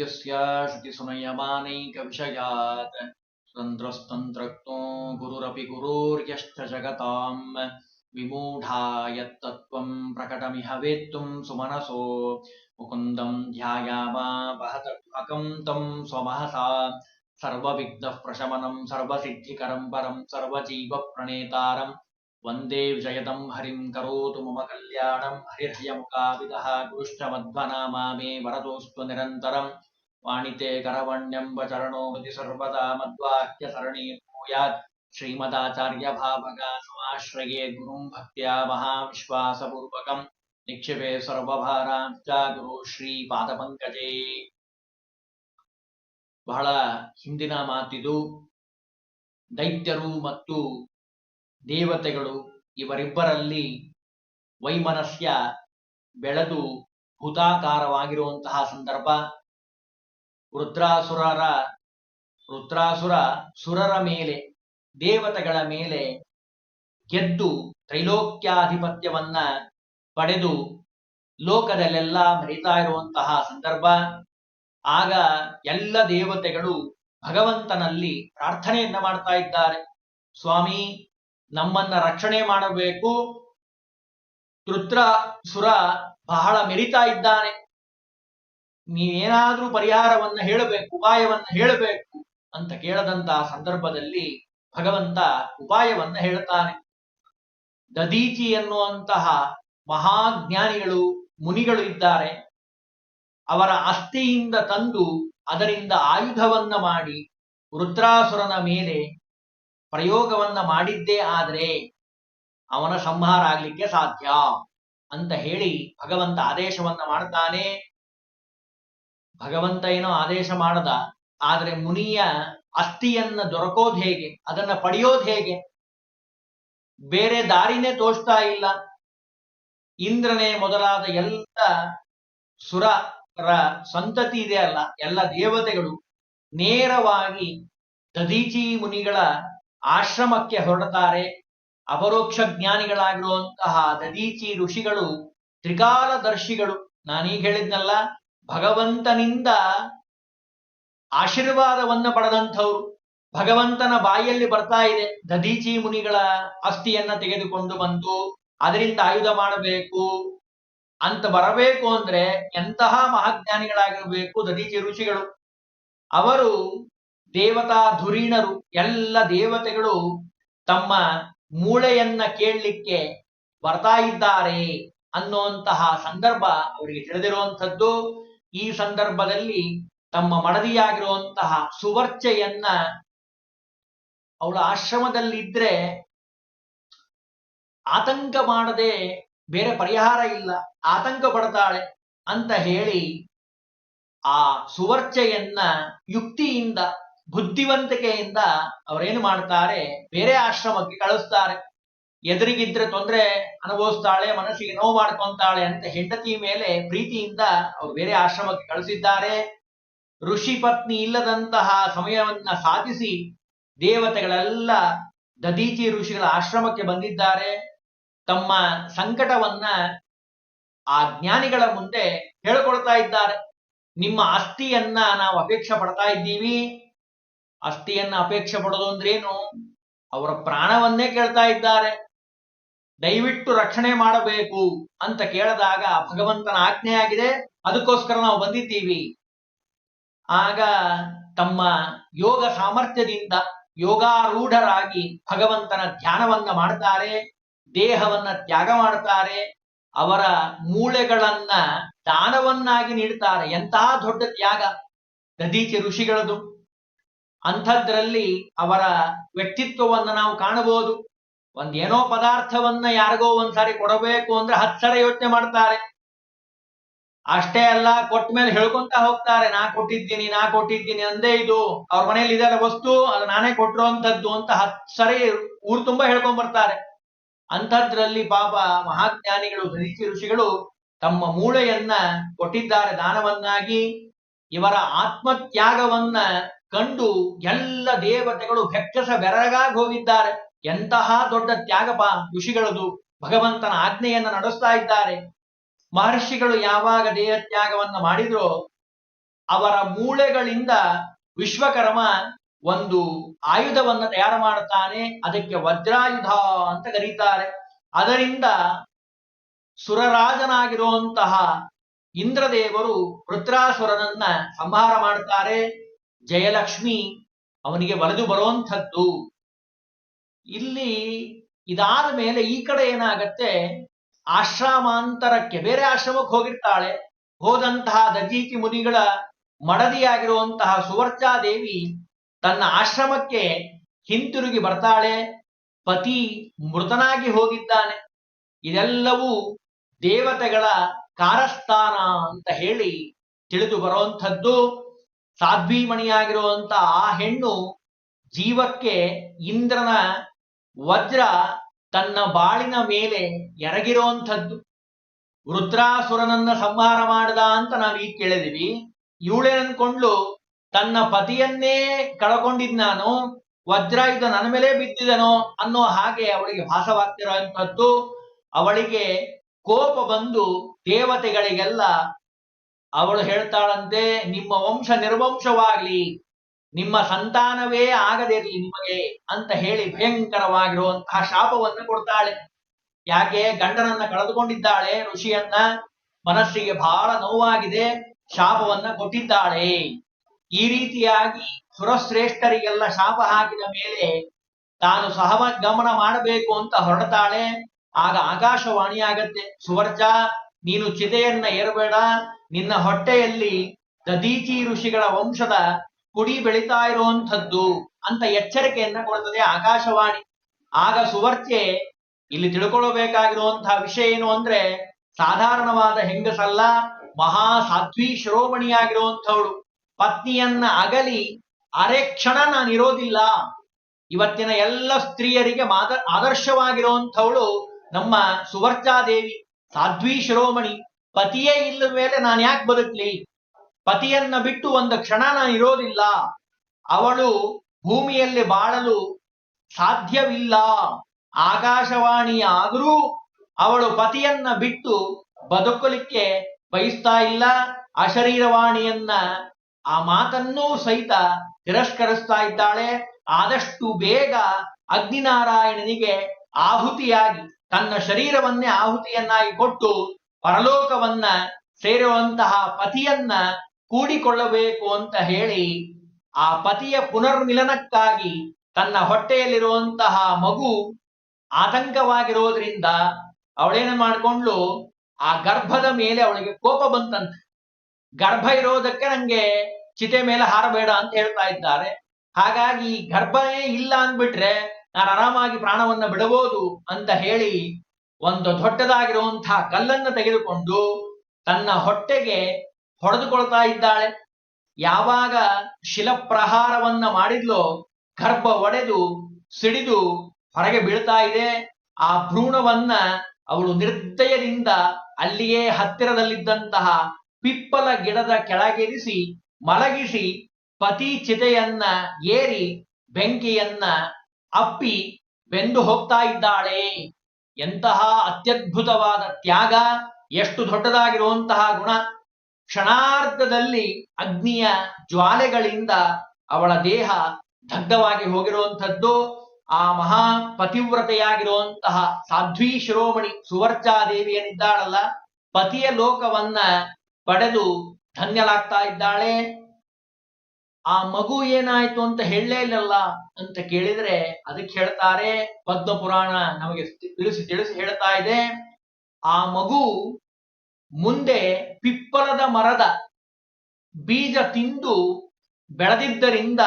श्रुतिसुनयमानैकविषयात् तन्त्रस्तन्त्रक्तो गुरुरपि गुरोर्यश्च जगताम्। विमूढा यत्तत्त्वम् प्रकटमिह वेत्तुम् सुमनसो। मुकुन्दम् ध्यायामा तम् स्वमहसा सर्वविघ्नः प्रशमनम् सर्वसिद्धिकरम् परम् सर्वजीवप्रणेतारम्। ಸರ್ವಜೀವ ಪ್ರಣೇತಾರಂ ವಂದೇ करोतु ಹರಿಂ ಕರೋತು ಮಮ ಕಲ್ಯಾಣಂ ಹರಿರ್ಹಯಮುಖಾವಿದಃ ಗುರುಶ್ಚ ಮಧ್ವನಾಮಾ वाणिते ವರದೋಸ್ತು ನಿರಂತರಂ ವಾಣಿತೆ ಕರವಣ್ಯಂಬ ಚರಣೋ ಮತಿ ಸರ್ವದಾ भक्त्या ನಿಕ್ಷಿಪೆ ಸರ್ವಭಾರಾಂಚ ಗುರು ಶ್ರೀ ಪಾದಪಂಕಜೇ ಬಹಳ ಹಿಂದಿನ ಮಾತಿದು, ದೈತ್ಯರು ಮತ್ತು ದೇವತೆಗಳು ಇವರಿಬ್ಬರಲ್ಲಿ ವೈಮನಸ್ಯ ಬೆಳೆದು ಭೂತಾಕಾರವಾಗಿರುವಂತಹ ಸಂದರ್ಭ. ರುದ್ರಾಸುರರ, ರುದ್ರಾಸುರ ಸುರರ ಮೇಲೆ, ದೇವತೆಗಳ ಮೇಲೆ ಗೆದ್ದು ತ್ರೈಲೋಕ್ಯಾಧಿಪತ್ಯವನ್ನ ಪಡೆದು ಲೋಕದಲ್ಲೆಲ್ಲ ಮರಿತಾ ಇರುವಂತಹ ಸಂದರ್ಭ. ಆಗ ಎಲ್ಲ ದೇವತೆಗಳು ಭಗವಂತನಲ್ಲಿ ಪ್ರಾರ್ಥನೆಯನ್ನ ಮಾಡ್ತಾ ಇದ್ದಾರೆ. ಸ್ವಾಮಿ ನಮ್ಮನ್ನ ರಕ್ಷಣೆ ಮಾಡಬೇಕು. ತೃತ್ರ ಸುರ ಬಹಳ ಮೆರಿತಾ ಇದ್ದಾನೆ. ನೀವೇನಾದ್ರೂ ಪರಿಹಾರವನ್ನ ಹೇಳಬೇಕು, ಉಪಾಯವನ್ನ ಹೇಳಬೇಕು ಅಂತ ಕೇಳದಂತಹ ಸಂದರ್ಭದಲ್ಲಿ ಭಗವಂತ ಉಪಾಯವನ್ನ ಹೇಳ್ತಾನೆ. ದದೀಚಿ ಎನ್ನುವಂತಹ ಮಹಾಜ್ಞಾನಿಗಳು, ಮುನಿಗಳು ಇದ್ದಾರೆ. ಅವರ ಅಸ್ಥಿಯಿಂದ ತಂದು ಅದರಿಂದ ಆಯುಧವನ್ನ ಮಾಡಿ ವೃತ್ರಾಸುರನ ಮೇಲೆ ಪ್ರಯೋಗವನ್ನ ಮಾಡಿದ್ದೇ ಆದ್ರೆ ಅವನ ಸಂಹಾರ ಆಗ್ಲಿಕ್ಕೆ ಸಾಧ್ಯ ಅಂತ ಹೇಳಿ ಭಗವಂತ ಆದೇಶವನ್ನ ಮಾಡ್ತಾನೆ. ಭಗವಂತ ಏನೋ ಆದೇಶ ಮಾಡದ, ಆದ್ರೆ ಮುನಿಯ ಅಸ್ಥಿಯನ್ನ ದೊರಕೋದ್ ಹೇಗೆ, ಅದನ್ನ ಪಡೆಯೋದ್ ಹೇಗೆ? ಬೇರೆ ದಾರಿನೇ ತೋಚ್ತಾ ಇಲ್ಲ. ಇಂದ್ರನೇ ಮೊದಲಾದ ಎಲ್ಲ ಸುರರ ಸಂತತಿ ಇದೆ ಅಲ್ಲ, ಎಲ್ಲ ದೇವತೆಗಳು ನೇರವಾಗಿ ದದೀಚಿ ಮುನಿಗಳ ಆಶ್ರಮಕ್ಕೆ ಹೊರಡ್ತಾರೆ. ಅಪರೋಕ್ಷ ಜ್ಞಾನಿಗಳಾಗಿರುವಂತಹ ದದೀಚಿ ಋಷಿಗಳು, ತ್ರಿಕಾಲದರ್ಶಿಗಳು, ನಾನೀಗ ಹೇಳಿದ್ನಲ್ಲ, ಭಗವಂತನಿಂದ ಆಶೀರ್ವಾದವನ್ನ ಪಡೆದಂಥವ್ರು. ಭಗವಂತನ ಬಾಯಲ್ಲಿ ಬರ್ತಾ ಇದೆ. ದದೀಚಿ ಮುನಿಗಳ ಅಸ್ಥಿಯನ್ನ ತೆಗೆದುಕೊಂಡು ಬಂದು ಅದರಿಂದ ಆಯುಧ ಮಾಡಬೇಕು. ಅಂತ ಬರಬೇಕು ಅಂದ್ರೆ ಎಂತಹ ಮಹಾಜ್ಞಾನಿಗಳಾಗಿರಬೇಕು ದದೀಚಿ ಋಷಿಗಳು. ಅವರು ದೇವತಾ ಧುರೀಣರು ಎಲ್ಲ ದೇವತೆಗಳು ತಮ್ಮ ಮೂಳೆಯನ್ನ ಕೇಳಲಿಕ್ಕೆ ಬರ್ತಾ ಇದ್ದಾರೆ ಅನ್ನುವಂತಹ ಸಂದರ್ಭ ಅವರಿಗೆ ತಿಳಿದಿರುವಂಥದ್ದು. ಈ ಸಂದರ್ಭದಲ್ಲಿ ತಮ್ಮ ಮಡದಿಯಾಗಿರುವಂತಹ ಸುವರ್ಚೆಯನ್ನ ಅವಳ ಆಶ್ರಮದಲ್ಲಿದ್ರೆ ಆತಂಕ ಮಾಡದೆ ಬೇರೆ ಪರಿಹಾರ ಇಲ್ಲ, ಆತಂಕ ಪಡ್ತಾಳೆ ಅಂತ ಹೇಳಿ ಆ ಸುವರ್ಚೆಯನ್ನ ಯುಕ್ತಿಯಿಂದ ಬುದ್ಧಿವಂತಿಕೆಯಿಂದ ಅವರೇನು ಮಾಡ್ತಾರೆ, ಬೇರೆ ಆಶ್ರಮಕ್ಕೆ ಕಳಿಸ್ತಾರೆ. ಎದುರಿಗಿದ್ರೆ ತೊಂದರೆ ಅನುಭವಿಸ್ತಾಳೆ, ಮನಸ್ಸಿಗೆ ನೋವು ಮಾಡ್ಕೊಂತಾಳೆ ಅಂತ ಹೆಂಡತಿ ಮೇಲೆ ಪ್ರೀತಿಯಿಂದ ಅವರು ಬೇರೆ ಆಶ್ರಮಕ್ಕೆ ಕಳಿಸಿದ್ದಾರೆ. ಋಷಿ ಪತ್ನಿ ಇಲ್ಲದಂತಹ ಸಮಯವನ್ನ ಸಾಧಿಸಿ ದೇವತೆಗಳೆಲ್ಲ ದದೀಚಿ ಋಷಿಗಳ ಆಶ್ರಮಕ್ಕೆ ಬಂದಿದ್ದಾರೆ. ತಮ್ಮ ಸಂಕಟವನ್ನ ಆ ಜ್ಞಾನಿಗಳ ಮುಂದೆ ಹೇಳ್ಕೊಳ್ತಾ ಇದ್ದಾರೆ. ನಿಮ್ಮ ಆಸ್ತಿಯನ್ನ ನಾವು ಅಪೇಕ್ಷೆ ಪಡ್ತಾ ಇದ್ದೀವಿ. ಅಸ್ಥಿಯನ್ನ ಅಪೇಕ್ಷೆ ಪಡೋದು ಅಂದ್ರೇನು? ಅವರ ಪ್ರಾಣವನ್ನೇ ಕೇಳ್ತಾ ಇದ್ದಾರೆ. ದಯವಿಟ್ಟು ರಕ್ಷಣೆ ಮಾಡಬೇಕು ಅಂತ ಕೇಳಿದಾಗ ಭಗವಂತನ ಆಜ್ಞೆ ಆಗಿದೆ. ಅದಕ್ಕೋಸ್ಕರ ನಾವು ಬಂದಿದ್ದೀವಿ. ಆಗ ತಮ್ಮ ಯೋಗ ಸಾಮರ್ಥ್ಯದಿಂದ ಯೋಗಾರೂಢರಾಗಿ ಭಗವಂತನ ಧ್ಯಾನವನ್ನ ಮಾಡ್ತಾರೆ, ದೇಹವನ್ನ ತ್ಯಾಗ ಮಾಡ್ತಾರೆ, ಅವರ ಮೂಳೆಗಳನ್ನ ದಾನವನ್ನಾಗಿ ನೀಡ್ತಾರೆ. ಎಂತಹ ದೊಡ್ಡ ತ್ಯಾಗ. ಗದೀಚೆ ಋಷಿಗಳದು. ಅಂಥದ್ರಲ್ಲಿ ಅವರ ವ್ಯಕ್ತಿತ್ವವನ್ನ ನಾವು ಕಾಣಬಹುದು. ಒಂದೇನೋ ಪದಾರ್ಥವನ್ನ ಯಾರಿಗೋ ಒಂದ್ಸಾರಿ ಕೊಡಬೇಕು ಅಂದ್ರೆ ಹತ್ತು ಯೋಚನೆ ಮಾಡ್ತಾರೆ. ಅಷ್ಟೇ ಅಲ್ಲ, ಕೊಟ್ಟ ಮೇಲೆ ಹೇಳ್ಕೊಂತ ಹೋಗ್ತಾರೆ, ನಾ ಕೊಟ್ಟಿದ್ದೀನಿ ನಾ ಕೊಟ್ಟಿದ್ದೀನಿ ಅಂದೇ ಇದು. ಅವ್ರ ಮನೇಲಿ ಇದೆಲ್ಲ ವಸ್ತು, ಅದು ನಾನೇ ಕೊಟ್ಟಿರುವಂತದ್ದು ಅಂತ ಹತ್ತು ಸರಿ ಊರು ತುಂಬಾ ಹೇಳ್ಕೊಂಡ್ ಬರ್ತಾರೆ. ಅಂಥದ್ರಲ್ಲಿ ಪಾಪ ಮಹಾಜ್ಞಾನಿಗಳು, ಋಷಿ ಋಷಿಗಳು ತಮ್ಮ ಮೂಳೆಯನ್ನ ಕೊಟ್ಟಿದ್ದಾರೆ, ದಾನವನ್ನಾಗಿ. ಇವರ ಆತ್ಮತ್ಯಾಗವನ್ನ ಕಂಡು ಎಲ್ಲ ದೇವತೆಗಳು ಬೆಕ್ಕಸ ಬೆರಗಾಗಿ ಹೋಗಿದ್ದಾರೆ. ಎಂತಹ ದೊಡ್ಡ ತ್ಯಾಗಪ ಋಷಿಗಳದು. ಭಗವಂತನ ಆಜ್ಞೆಯನ್ನ ನಡೆಸ್ತಾ ಇದ್ದಾರೆ. ಮಹರ್ಷಿಗಳು ಯಾವಾಗ ದೇಹ ತ್ಯಾಗವನ್ನ ಮಾಡಿದ್ರೋ ಅವರ ಮೂಳೆಗಳಿಂದ ವಿಶ್ವಕರ್ಮ ಒಂದು ಆಯುಧವನ್ನ ತಯಾರು ಮಾಡುತ್ತಾನೆ. ಅದಕ್ಕೆ ವಜ್ರಾಯುಧ ಅಂತ ಕರೀತಾರೆ. ಅದರಿಂದ ಸುರರಾಜನಾಗಿರುವಂತಹ ಇಂದ್ರದೇವರು ವೃತ್ರಾಸುರನನ್ನ ಸಂಹಾರ ಮಾಡುತ್ತಾರೆ. ಜಯಲಕ್ಷ್ಮಿ ಅವನಿಗೆ ಒಲೆದು ಬರುವಂಥದ್ದು. ಇಲ್ಲಿ ಇದಾದ ಮೇಲೆ ಈ ಕಡೆ ಏನಾಗತ್ತೆ, ಆಶ್ರಮಾಂತರಕ್ಕೆ ಬೇರೆ ಆಶ್ರಮಕ್ಕೆ ಹೋಗಿರ್ತಾಳೆ. ಹೋದಂತಹ ದಜೀತಿ ಮುನಿಗಳ ಮಡದಿಯಾಗಿರುವಂತಹ ಸುವರ್ಚಾದೇವಿ ತನ್ನ ಆಶ್ರಮಕ್ಕೆ ಹಿಂತಿರುಗಿ ಬರ್ತಾಳೆ. ಪತಿ ಮೃತನಾಗಿ ಹೋಗಿದ್ದಾನೆ. ಇದೆಲ್ಲವೂ ದೇವತೆಗಳ ಕಾರಸ್ಥಾನ ಅಂತ ಹೇಳಿ ತಿಳಿದು ಬರುವಂಥದ್ದು. ಸಾಧ್ವೀಮಣಿಯಾಗಿರುವಂತ ಆ ಹೆಣ್ಣು ಜೀವಕ್ಕೆ ಇಂದ್ರನ ವಜ್ರ ತನ್ನ ಬಾಳಿನ ಮೇಲೆ ಎರಗಿರುವಂಥದ್ದು. ವೃತ್ರಾಸುರನನ್ನ ಸಂಹಾರ ಮಾಡದ ಅಂತ ನಾವು ಈಗ ಕೇಳಿದಿವಿ. ಇವಳೇನನ್ಕೊಂಡ್ಲು ತನ್ನ ಪತಿಯನ್ನೇ ಕಳ್ಕೊಂಡಿದ್ ನಾನು, ವಜ್ರ ಇದು ನನ್ನ ಮೇಲೆ ಬಿದ್ದಿದನೋ ಅನ್ನೋ ಹಾಗೆ ಅವಳಿಗೆ ಭಾಸವಾಗ್ತಿರೋ ಅವಳಿಗೆ ಕೋಪ ಬಂದು ದೇವತೆಗಳಿಗೆಲ್ಲ ಅವಳು ಹೇಳ್ತಾಳಂತೆ, ನಿಮ್ಮ ವಂಶ ನಿರ್ವಂಶವಾಗ್ಲಿ, ನಿಮ್ಮ ಸಂತಾನವೇ ಆಗದಿರಲಿ ನಿಮಗೆ ಅಂತ ಹೇಳಿ ಭಯಂಕರವಾಗಿರುವಂತಹ ಶಾಪವನ್ನು ಕೊಡ್ತಾಳೆ. ಯಾಕೆ? ಗಂಡನನ್ನ ಕಳೆದುಕೊಂಡಿದ್ದಾಳೆ, ಋಷಿಯನ್ನ ಮನಸ್ಸಿಗೆ ಬಹಳ ನೋವಾಗಿದೆ, ಶಾಪವನ್ನ ಕೊಟ್ಟಿದ್ದಾಳೆ. ಈ ರೀತಿಯಾಗಿ ಸುರಶ್ರೇಷ್ಠರಿಗೆಲ್ಲ ಶಾಪ ಹಾಕಿದ ಮೇಲೆ ತಾನು ಸಹವ ಗಮನ ಮಾಡಬೇಕು ಅಂತ ಹೊರಡ್ತಾಳೆ. ಆಗ ಆಕಾಶವಾಣಿ ಆಗತ್ತೆ ಸುವರ್ಚ ನೀನು ಚಿತೆಯನ್ನ ಏರಬೇಡ, ನಿನ್ನ ಹೊಟ್ಟೆಯಲ್ಲಿ ದದೀಚಿ ಋಷಿಗಳ ವಂಶದ ಕುಡಿ ಬೆಳಿತಾ ಇರುವಂಥದ್ದು ಅಂತ ಎಚ್ಚರಿಕೆಯನ್ನ ಕೊಡುತ್ತದೆ ಆಕಾಶವಾಣಿ. ಆಗ ಸುವರ್ಚೆ ಇಲ್ಲಿ ತಿಳ್ಕೊಳ್ಳಬೇಕಾಗಿರುವಂತಹ ವಿಷಯ ಏನು ಅಂದ್ರೆ ಸಾಧಾರಣವಾದ ಹೆಂಗಸಲ್ಲ, ಮಹಾ ಸಾಧ್ವಿ ಶಿರೋಮಣಿಯಾಗಿರುವಂಥವಳು. ಪತ್ನಿಯನ್ನ ಅಗಲಿ, ಅರೆ ಕ್ಷಣ ನಾನಿರೋದಿಲ್ಲ ಇವತ್ತಿನ ಎಲ್ಲ ಸ್ತ್ರೀಯರಿಗೆ ಮಾದ, ಆದರ್ಶವಾಗಿರುವಂಥವಳು ನಮ್ಮ ಸುವರ್ಚಾದೇವಿ ಸಾಧ್ವಿ ಶಿರೋಮಣಿ, ಪತಿಯೇ ಇಲ್ಲದ ಮೇಲೆ ನಾನು ಯಾಕೆ ಬದುಕ್ಲಿ? ಪತಿಯನ್ನ ಬಿಟ್ಟು ಒಂದು ಕ್ಷಣ ನಾನು ಇರೋದಿಲ್ಲ. ಅವಳು ಭೂಮಿಯಲ್ಲಿ ಬಾಳಲು ಸಾಧ್ಯವಿಲ್ಲ. ಆಕಾಶವಾಣಿ ಆದರೂ ಅವಳು ಪತಿಯನ್ನ ಬಿಟ್ಟು ಬದುಕಲಿಕ್ಕೆ ಬಯಸ್ತಾ ಇಲ್ಲ. ಅಶರೀರವಾಣಿಯನ್ನ ಆ ಮಾತನ್ನೂ ಸಹಿತ ತಿರಸ್ಕರಿಸ್ತಾ ಇದ್ದಾಳೆ. ಆದಷ್ಟು ಬೇಗ ಅಗ್ನಿನಾರಾಯಣನಿಗೆ ಆಹುತಿಯಾಗಿ ತನ್ನ ಶರೀರವನ್ನೇ ಆಹುತಿಯನ್ನಾಗಿ ಕೊಟ್ಟು ಪರಲೋಕವನ್ನ ಸೇರುವಂತಹ ಪತಿಯನ್ನ ಕೂಡಿಕೊಳ್ಳಬೇಕು ಅಂತ ಹೇಳಿ ಆ ಪತಿಯ ಪುನರ್ಮಿಲನಕ್ಕಾಗಿ ತನ್ನ ಹೊಟ್ಟೆಯಲ್ಲಿರುವಂತಹ ಮಗು ಆತಂಕವಾಗಿರೋದ್ರಿಂದ ಅವಳೇನು ಮಾಡ್ಕೊಂಡ್ಲು? ಆ ಗರ್ಭದ ಮೇಲೆ ಅವಳಿಗೆ ಕೋಪ ಬಂತಂತೆ. ಗರ್ಭ ಇರೋದಕ್ಕೆ ನಂಗೆ ಚಿತೆ ಮೇಲೆ ಹಾರಬೇಡ ಅಂತ ಹೇಳ್ತಾ ಇದ್ದಾರೆ. ಹಾಗಾಗಿ ಗರ್ಭವೇ ಇಲ್ಲ ಅಂದ್ಬಿಟ್ರೆ ನಾನು ಆರಾಮಾಗಿ ಪ್ರಾಣವನ್ನ ಬಿಡಬಹುದು ಅಂತ ಹೇಳಿ ಒಂದು ದೊಡ್ಡದಾಗಿರುವಂತಹ ಕಲ್ಲನ್ನು ತೆಗೆದುಕೊಂಡು ತನ್ನ ಹೊಟ್ಟೆಗೆ ಹೊಡೆದುಕೊಳ್ತಾ ಇದ್ದಾಳೆ. ಯಾವಾಗ ಶಿಲಪ್ರಹಾರವನ್ನ ಮಾಡಿದ್ಲೋ ಗರ್ಭ ಒಡೆದು ಸಿಡಿದು ಹೊರಗೆ ಬೀಳ್ತಾ ಇದೆ, ಆ ಭ್ರೂಣವನ್ನ ಅವಳು ನಿರ್ದಯದಿಂದ ಅಲ್ಲಿಯೇ ಹತ್ತಿರದಲ್ಲಿದ್ದಂತಹ ಪಿಪ್ಪಲ ಗಿಡದ ಕೆಳಗಿರಿಸಿ ಮಲಗಿಸಿ ಪತಿ ಚಿತೆಯನ್ನ ಏರಿ ಬೆಂಕಿಯನ್ನ ಅಪ್ಪಿ ಬೆಂದು ಹೋಗ್ತಾ ಇದ್ದಾಳೆ. ಎಂತಹ ಅತ್ಯದ್ಭುತವಾದ ತ್ಯಾಗ, ಎಷ್ಟು ದೊಡ್ಡದಾಗಿರುವಂತಹ ಗುಣ. ಕ್ಷಣಾರ್ಧದಲ್ಲಿ ಅಗ್ನಿಯ ಜ್ವಾಲೆಗಳಿಂದ ಅವಳ ದೇಹ ದಗ್ಧವಾಗಿ ಹೋಗಿರುವಂಥದ್ದು, ಆ ಮಹಾ ಪತಿವ್ರತೆಯಾಗಿರುವಂತಹ ಸಾಧ್ವಿ ಶಿರೋಮಣಿ ಸುವರ್ಚಾದೇವಿ ಏನಿದ್ದಾಳಲ್ಲ ಪತಿಯ ಲೋಕವನ್ನ ಪಡೆದು ಧನ್ಯಲಾಗ್ತಾ ಇದ್ದಾಳೆ. ಆ ಮಗು ಏನಾಯ್ತು ಅಂತ ಹೇಳಲೇ ಇಲ್ಲಲ್ಲ ಅಂತ ಕೇಳಿದ್ರೆ ಅದಕ್ಕೆ ಹೇಳ್ತಾರೆ ಪದ್ಮ ಪುರಾಣ ನಮಗೆ ತಿಳಿಸಿ ತಿಳಿಸಿ ಹೇಳ್ತಾ ಇದೆ. ಆ ಮಗು ಮುಂದೆ ಪಿಪ್ಪಲದ ಮರದ ಬೀಜ ತಿಂದು ಬೆಳೆದಿದ್ದರಿಂದ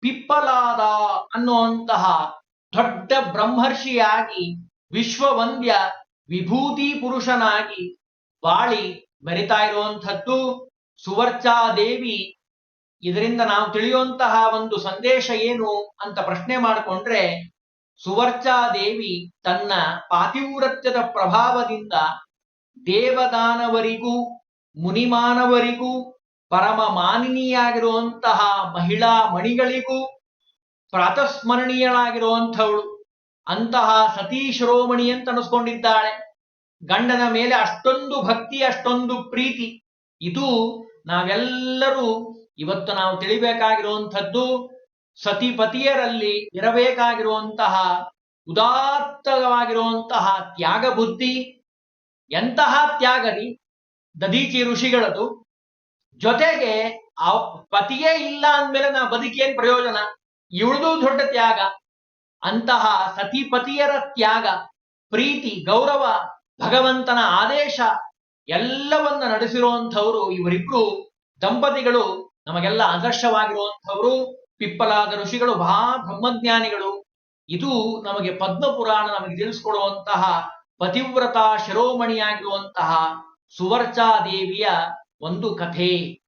ಪಿಪ್ಪಲಾದ ಅನ್ನುವಂತಹ ದೊಡ್ಡ ಬ್ರಹ್ಮರ್ಷಿಯಾಗಿ, ವಿಶ್ವವಂದ್ಯ ವಿಭೂತಿ ಪುರುಷನಾಗಿ ಬಾಳಿ ಮೆರಿತಾ ಇರುವಂಥದ್ದು. ಸುವರ್ಚಾದೇವಿ ಇದರಿಂದ ನಾವು ತಿಳಿಯುವಂತಹ ಒಂದು ಸಂದೇಶ ಏನು ಅಂತ ಪ್ರಶ್ನೆ ಮಾಡಿಕೊಂಡ್ರೆ ಸುವರ್ಚಾದೇವಿ ತನ್ನ ಪಾತಿವ್ರತ್ಯದ ಪ್ರಭಾವದಿಂದ ದೇವದಾನವರಿಗೂ, ಮುನಿಮಾನವರಿಗೂ, ಪರಮ ಮಾನಿನಿಯಾಗಿರುವಂತಹ ಮಹಿಳಾ ಮಣಿಗಳಿಗೂ ಪ್ರಾತಸ್ಮರಣೀಯಳಾಗಿರುವಂಥವಳು. ಅಂತಹ ಸತೀ ಶಿರೋಮಣಿ ಅಂತ ಅನಿಸ್ಕೊಂಡಿದ್ದಾಳೆ. ಗಂಡನ ಮೇಲೆ ಅಷ್ಟೊಂದು ಭಕ್ತಿ, ಅಷ್ಟೊಂದು ಪ್ರೀತಿ. ಇದು ನಾವೆಲ್ಲರೂ ಇವತ್ತು ನಾವು ತಿಳಿಬೇಕಾಗಿರುವಂಥದ್ದು ಸತಿಪತಿಯರಲ್ಲಿ ಇರಬೇಕಾಗಿರುವಂತಹ ಉದಾತ್ತವಾಗಿರುವಂತಹ ತ್ಯಾಗ ಬುದ್ಧಿ ಎಂತಹ ತ್ಯಾಗರಿ ದದೀಚಿ ಋಷಿಗಳದು. ಜೊತೆಗೆ ಪತಿಯೇ ಇಲ್ಲ ಅಂದ್ಮೇಲೆ ನಾ ಬದುಕೇನ್ ಪ್ರಯೋಜನ? ಇವಳದು ದೊಡ್ಡ ತ್ಯಾಗ. ಅಂತಹ ಸತಿಪತಿಯರ ತ್ಯಾಗ, ಪ್ರೀತಿ, ಗೌರವ, ಭಗವಂತನ ಆದೇಶ ಎಲ್ಲವನ್ನ ನಡೆಸಿರುವಂಥವರು ಇವರಿಬ್ರು ದಂಪತಿಗಳು. ನಮಗೆಲ್ಲ ಆದರ್ಶವಾಗಿರುವಂಥವರು, ಪಿಪ್ಪಲಾದ ಋಷಿಗಳು ಮಹಾ ಬ್ರಹ್ಮಜ್ಞಾನಿಗಳು ಇದು ನಮಗೆ ಪದ್ಮ ಪುರಾಣ ನಮಗೆ ತಿಳಿಸ್ಕೊಡುವಂತಹ ಪತಿವ್ರತ ಶಿರೋಮಣಿಯಾಗಿರುವಂತಹ ಸುವರ್ಚಾ ದೇವಿಯ ಒಂದು ಕಥೆ.